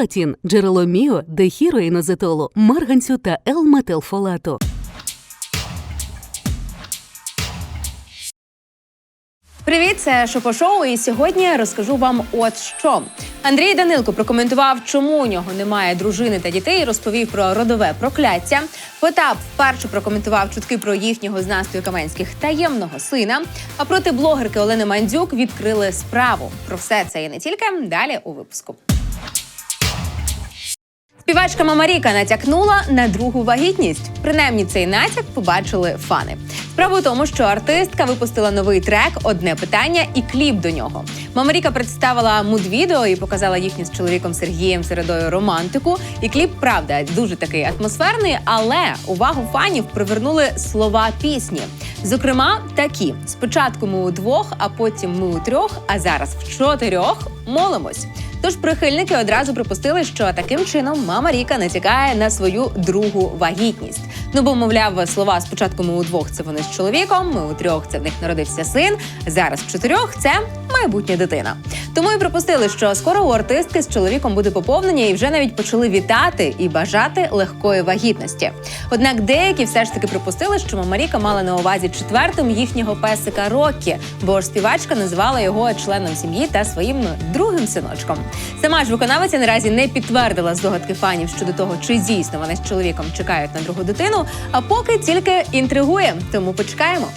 Фолатін, джерело міо, дехіроїнозетолу, марганцю та Л-метилфолату. Привіт, це Шопошоу, і сьогодні я розкажу вам от що. Андрій Данилко прокоментував, чому у нього немає дружини та дітей. Розповів про родове прокляття. Потап вперше прокоментував чутки про їхнього з Настою Каменських таємного сина. А проти блогерки Олени Мандзюк відкрили справу. Про все це і не тільки далі у випуску. Співачка Мамаріка натякнула на другу вагітність. Принаймні цей натяк побачили фани. Справа у тому, що артистка випустила новий трек Одне питання і кліп до нього. Мамаріка представила муд-відео і показала їхню з чоловіком Сергієм Середою романтику. І кліп, правда, дуже такий атмосферний, але увагу фанів привернули слова пісні. Зокрема, такі: спочатку ми удвох, а потім ми у трьох, а зараз в чотирьох молимось. Тож прихильники одразу припустили, що таким чином мама Ріка натякає на свою другу вагітність. Ну бо, мовляв, слова спочатку ми удвох це вони з чоловіком, ми у трьох це в них народився син. Зараз в чотирьох це майбутня дитина. Тому і припустили, що скоро у артистки з чоловіком буде поповнення, і вже навіть почали вітати і бажати легкої вагітності. Однак деякі все ж таки припустили, що мама Ріка мала на увазі четвертим їхнього песика Роккі, бо ж співачка називала його членом сім'ї та своїм ну, другим синочком. Сама ж виконавиця наразі не підтвердила здогадки фанів щодо того, чи дійсно вони з чоловіком чекають на другу дитину. А поки тільки інтригує, тому почекаємо.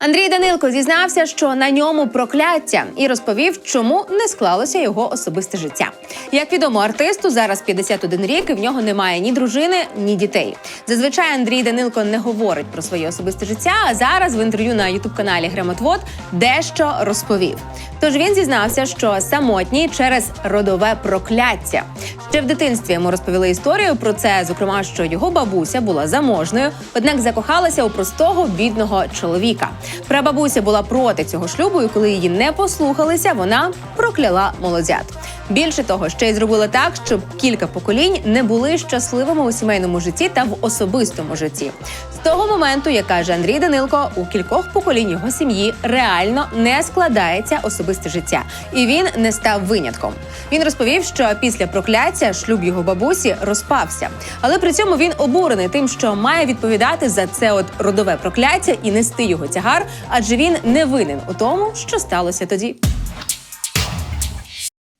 Андрій Данилко зізнався, що на ньому прокляття, і розповів, чому не склалося його особисте життя. Як відомо, артисту зараз 51 рік, і в нього немає ні дружини, ні дітей. Зазвичай Андрій Данилко не говорить про своє особисте життя. А зараз в інтерв'ю на ютуб каналі Грамотвод дещо розповів. Тож він зізнався, що самотній через родове прокляття. Ще в дитинстві йому розповіли історію про це, зокрема, що його бабуся була заможною, однак закохалася у простого бідного чоловіка. Прабабуся була проти цього шлюбу, і коли її не послухалися, вона прокляла молодят. Більше того, ще й зробила так, щоб кілька поколінь не були щасливими у сімейному житті та в особистому житті. З того моменту, як каже Андрій Данилко, у кількох поколінь його сім'ї реально не складається особисте життя, і він не став винятком. Він розповів, що після прокляття шлюб його бабусі розпався, але при цьому він обурений тим, що має відповідати за це от родове прокляття і нести його тягар, адже він не винен у тому, що сталося тоді.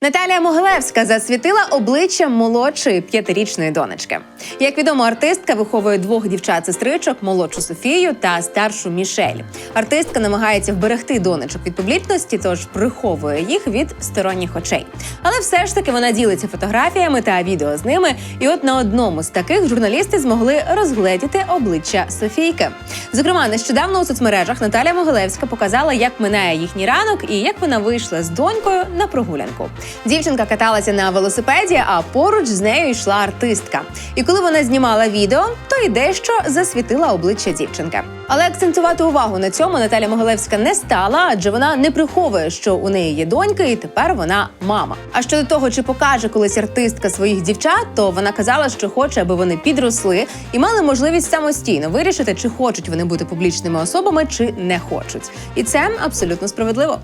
Наталія Могилевська засвітила обличчя молодшої п'ятирічної донечки. Як відомо, артистка виховує двох дівчат-сестричок, молодшу Софію та старшу Мішель. Артистка намагається вберегти донечок від публічності, тож приховує їх від сторонніх очей. Але все ж таки вона ділиться фотографіями та відео з ними. І от на одному з таких журналісти змогли розгледіти обличчя Софійки. Зокрема, нещодавно у соцмережах Наталія Могилевська показала, як минає їхній ранок і як вона вийшла з донькою на прогулянку. Дівчинка каталася на велосипеді, а поруч з нею йшла артистка. І коли вона знімала відео, то й дещо засвітила обличчя дівчинки. Але акцентувати увагу на цьому Наталя Могилевська не стала, адже вона не приховує, що у неї є донька, і тепер вона мама. А щодо того, чи покаже колись артистка своїх дівчат, то вона казала, що хоче, аби вони підросли і мали можливість самостійно вирішити, чи хочуть вони бути публічними особами, чи не хочуть. І це абсолютно справедливо.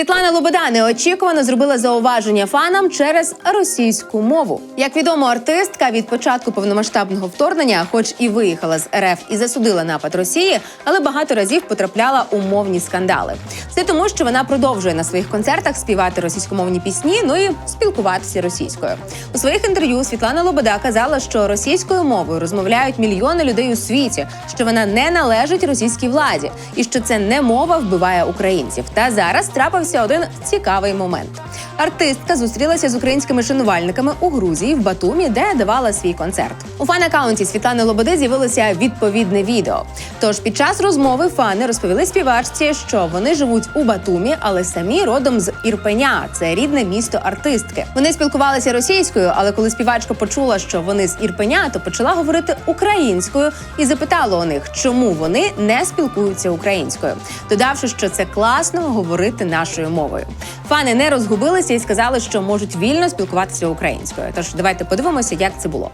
Світлана Лобода неочікувано зробила зауваження фанам через російську мову. Як відомо, артистка від початку повномасштабного вторгнення, хоч і виїхала з РФ і засудила напад Росії, але багато разів потрапляла у мовні скандали. Це тому, що вона продовжує на своїх концертах співати російськомовні пісні, ну і спілкуватися російською. У своїх інтерв'ю Світлана Лобода казала, що російською мовою розмовляють мільйони людей у світі, що вона не належить російській владі, і що це не мова вбиває українців. Та зараз трапився один цікавий момент. Артистка зустрілася з українськими шанувальниками у Грузії в Батумі, де давала свій концерт. У фан-аккаунті Світлани Лободи з'явилося відповідне відео. Тож під час розмови фани розповіли співачці, що вони живуть у Батумі, але самі родом з Ірпеня. Це рідне місто артистки. Вони спілкувалися російською, але коли співачка почула, що вони з Ірпеня, то почала говорити українською і запитала у них, чому вони не спілкуються українською, додавши, що це класно говорити нашою мовою. Фани не розгубилися і сказали, що можуть вільно спілкуватися українською. Тож давайте подивимося, як це було.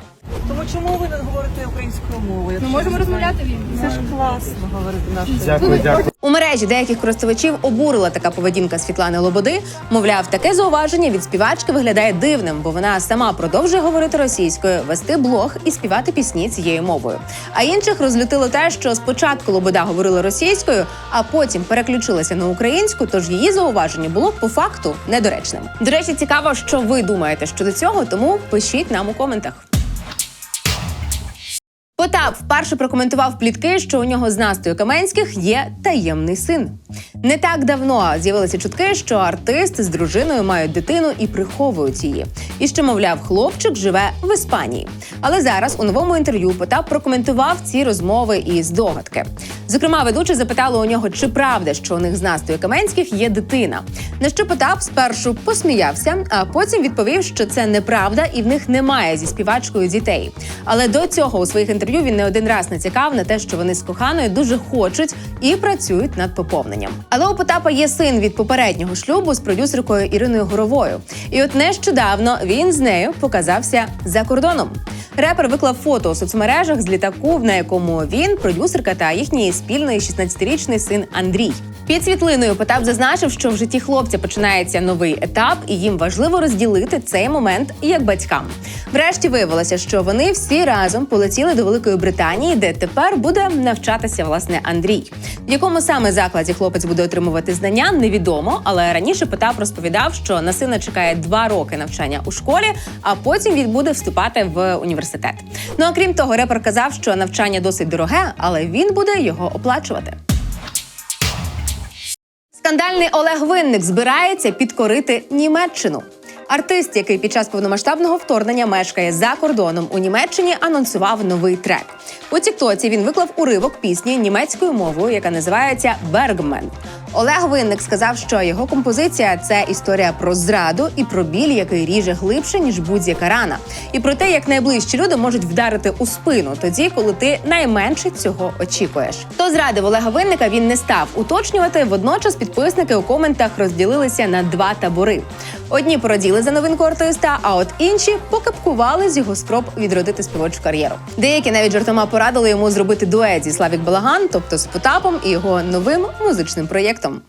Чому ви не говорите українською мовою? Ми можемо розмовляти в їм. Це ж класно говорити нашою. Дякую, дякую. У мережі деяких користувачів обурила така поведінка Світлани Лободи. Мовляв, таке зауваження від співачки виглядає дивним, бо вона сама продовжує говорити російською, вести блог і співати пісні цією мовою. А інших розлютило те, що спочатку Лобода говорила російською, а потім переключилася на українську. Тож її зауваження було по факту недоречним. До речі, цікаво, що ви думаєте щодо цього, тому пишіть нам у коментах. Потап вперше прокоментував плітки, що у нього з Настою Каменських є таємний син. Не так давно з'явилися чутки, що артист з дружиною мають дитину і приховують її. І що, мовляв, хлопчик живе в Іспанії. Але зараз у новому інтерв'ю Потап прокоментував ці розмови і здогадки. Зокрема, ведуча запитала у нього, чи правда, що у них з Настою Каменських є дитина. На що Потап спершу посміявся, а потім відповів, що це неправда і в них немає зі співачкою дітей. Але до цього у своїх інтерв'ю він не один раз націкав на те, що вони з коханою дуже хочуть і працюють над поповненням. Але у Потапа є син від попереднього шлюбу з продюсеркою Іриною Горовою. І от нещодавно він з нею показався за кордоном. Репер виклав фото у соцмережах з літаку, на якому він, продюсерка та їхній спільний 16-річний син Андрій. Під світлиною Потап зазначив, що в житті хлопця починається новий етап, і їм важливо розділити цей момент як батькам. Врешті виявилося, що вони всі разом полетіли до Великої Британії, де тепер буде навчатися власне Андрій. В якому саме закладі хлопець буде отримувати знання, невідомо. Але раніше Потап розповідав, що на сина чекає два роки навчання у школі, а потім він буде вступати в університет. Ну а крім того, репер казав, що навчання досить дороге, але він буде його оплачувати. Скандальний Олег Винник збирається підкорити Німеччину. Артист, який під час повномасштабного вторгнення мешкає за кордоном у Німеччині, анонсував новий трек. У Тіктоці він виклав уривок пісні німецькою мовою, яка називається Бергмен. Олег Винник сказав, що його композиція це історія про зраду і про біль, який ріже глибше ніж будь-яка рана, і про те, як найближчі люди можуть вдарити у спину тоді, коли ти найменше цього очікуєш. Хто зрадив Олега Винника, він не став уточнювати. Водночас підписники у коментах розділилися на два табори. Одні пораділи за новинку артиста, а от інші покапкували з його спроб відродити співочу кар'єру. Деякі навіть жартома порадили йому зробити дует зі Славік Балаган, тобто з Потапом і його новим музичним проєктом.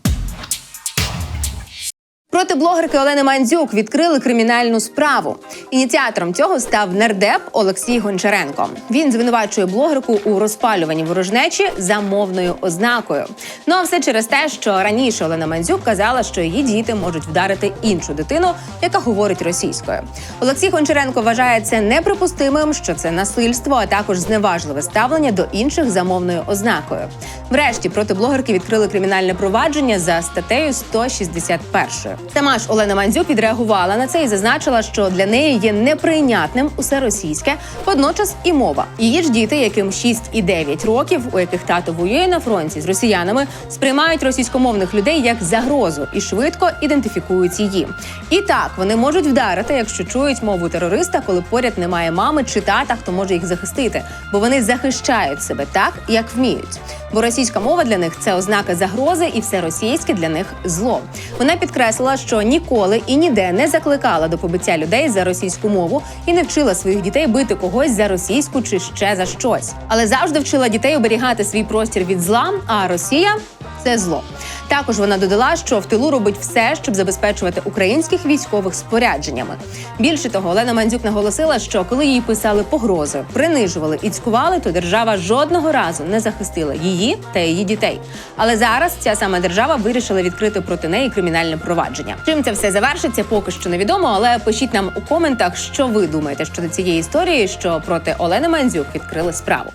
Проти блогерки Олени Мандзюк відкрили кримінальну справу. Ініціатором цього став нардеп Олексій Гончаренко. Він звинувачує блогерку у розпалюванні ворожнечі за мовною ознакою. Ну а все через те, що раніше Олена Мандзюк казала, що її діти можуть вдарити іншу дитину, яка говорить російською. Олексій Гончаренко вважає це неприпустимим, що це насильство, а також зневажливе ставлення до інших за мовною ознакою. Врешті проти блогерки відкрили кримінальне провадження за статтею 161. Сама ж Олена Мандзюк відреагувала на це і зазначила, що для неї є неприйнятним усе російське, водночас і мова. Її ж діти, яким 6 і 9 років, у яких тато воює на фронті з росіянами, сприймають російськомовних людей як загрозу і швидко ідентифікують її. І так вони можуть вдарити, якщо чують мову терориста, коли поряд немає мами чи тата, хто може їх захистити, бо вони захищають себе так, як вміють. Бо російська мова для них це ознака загрози, і все російське для них зло. Вона підкреслила, що ніколи і ніде не закликала до побиття людей за російську мову і не вчила своїх дітей бити когось за російську чи ще за щось, але завжди вчила дітей оберігати свій простір від зла. А Росія це зло. Також вона додала, що в тилу робить все, щоб забезпечувати українських військових спорядженнями. Більше того, Олена Мандзюк наголосила, що коли їй писали погрози, принижували і цькували, то держава жодного разу не захистила її та її дітей. Але зараз ця сама держава вирішила відкрити проти неї кримінальне провадження. Чим це все завершиться, поки що невідомо. Але пишіть нам у коментах, що ви думаєте щодо цієї історії, що проти Олени Мандзюк відкрили справу.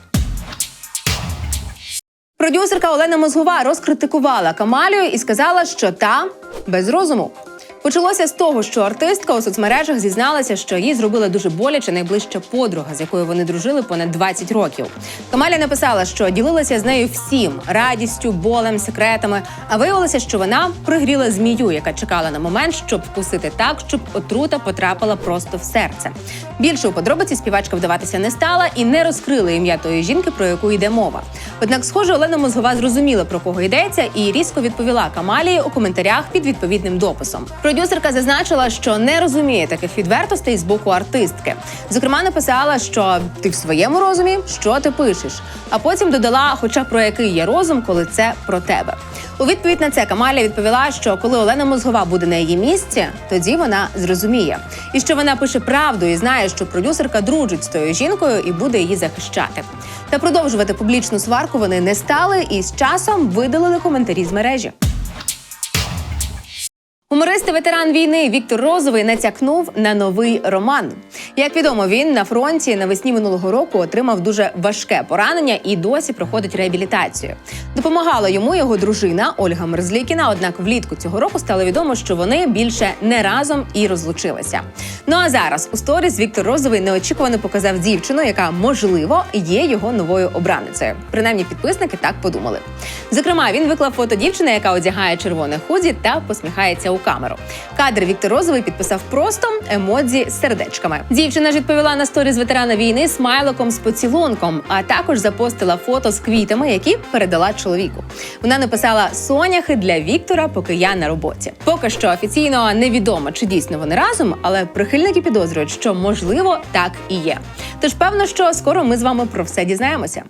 Продюсерка Олена Мозгова розкритикувала Камалію і сказала, що та без розуму. Почалося з того, що артистка у соцмережах зізналася, що їй зробила дуже боляче найближча подруга, з якою вони дружили понад 20 років. Камаля написала, що ділилася з нею всім радістю, болем, секретами. А виявилося, що вона пригріла змію, яка чекала на момент, щоб вкусити так, щоб отрута потрапила просто в серце. Більше у подробиці співачка вдаватися не стала і не розкрила ім'я тої жінки, про яку йде мова. Однак, схоже, Олена Мозгова зрозуміла про кого йдеться і різко відповіла Камалії у коментарях під відповідним дописом. Продюсерка зазначила, що не розуміє таких відвертостей з боку артистки. Зокрема, написала, що ти в своєму розумі, що ти пишеш. А потім додала, хоча про який є розум, коли це про тебе. У відповідь на це Камаля відповіла, що коли Олена Мозгова буде на її місці, тоді вона зрозуміє. І що вона пише правду і знає, що продюсерка дружить з тою жінкою і буде її захищати. Та продовжувати публічну сварку вони не стали і з часом видалили коментарі з мережі. Гуморист ветеран війни Віктор Розовий натякнув на новий роман. Як відомо, він на фронті навесні минулого року отримав дуже важке поранення і досі проходить реабілітацію. Допомагала йому його дружина Ольга Мерзлікіна. Однак влітку цього року стало відомо, що вони більше не разом і розлучилися. Ну а зараз у сторіс Віктор Розовий неочікувано показав дівчину, яка можливо є його новою обраницею. Принаймні, підписники так подумали. Зокрема, він виклав фото дівчини, яка одягає червоне худі та посміхається у камеру. Кадр Віктор Розовий підписав просто емодзі з сердечками. Дівчина ж відповіла на сторіс ветерана війни смайликом з поцілунком, а також запостила фото з квітами, які передала чоловіку. Вона написала соняхи для Віктора, поки я на роботі. Поки що офіційно невідомо, чи дійсно вони разом, але прихильники підозрюють, що можливо так і є. Тож певно, що скоро ми з вами про все дізнаємося.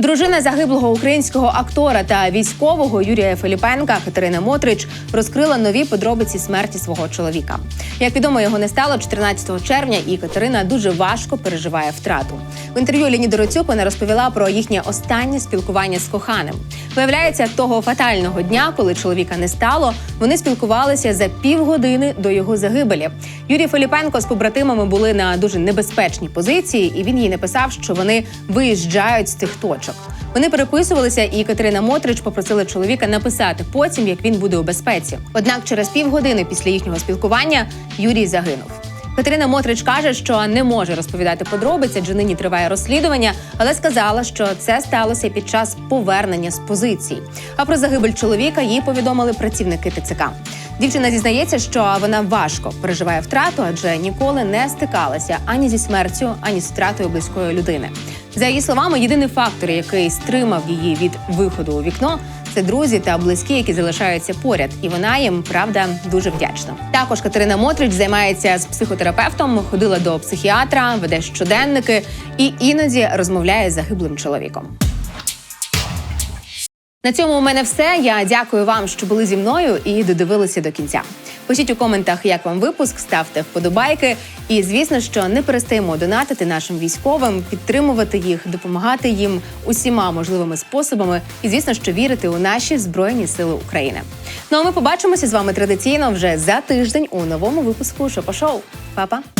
Дружина загиблого українського актора та військового Юрія Филіпенка Катерина Мотрич розкрила нові подробиці смерті свого чоловіка. Як відомо, його не стало 14 червня, і Катерина дуже важко переживає втрату. В інтерв'ю Ліні Дороцюк вона розповіла про їхнє останнє спілкування з коханим. Виявляється, того фатального дня, коли чоловіка не стало, вони спілкувалися за півгодини до його загибелі. Юрій Филіпенко з побратимами були на дуже небезпечній позиції, і він їй написав, що вони виїжджають з тих точок. Вони переписувалися, і Катерина Мотрич попросила чоловіка написати потім, як він буде у безпеці. Однак, через півгодини після їхнього спілкування Юрій загинув. Катерина Мотрич каже, що не може розповідати подробиці, адже нині триває розслідування, але сказала, що це сталося під час повернення з позицій. А про загибель чоловіка їй повідомили працівники ТЦК. Дівчина зізнається, що вона важко переживає втрату, адже ніколи не стикалася ані зі смертю, ані з втратою близької людини. За її словами, єдиний фактор, який стримав її від виходу у вікно, це друзі та близькі, які залишаються поряд, і вона їм правда дуже вдячна. Також Катерина Мотрич займається з психотерапевтом, ходила до психіатра, веде щоденники і іноді розмовляє з загиблим чоловіком. На цьому у мене все. Я дякую вам, що були зі мною і додивилися до кінця. Пишіть у коментах, як вам випуск, ставте вподобайки. І звісно, що не перестаємо донатити нашим військовим, підтримувати їх, допомагати їм усіма можливими способами. І звісно, що вірити у наші збройні сили України. Ну а ми побачимося з вами традиційно вже за тиждень у новому випуску Шопа-шоу. Па-па!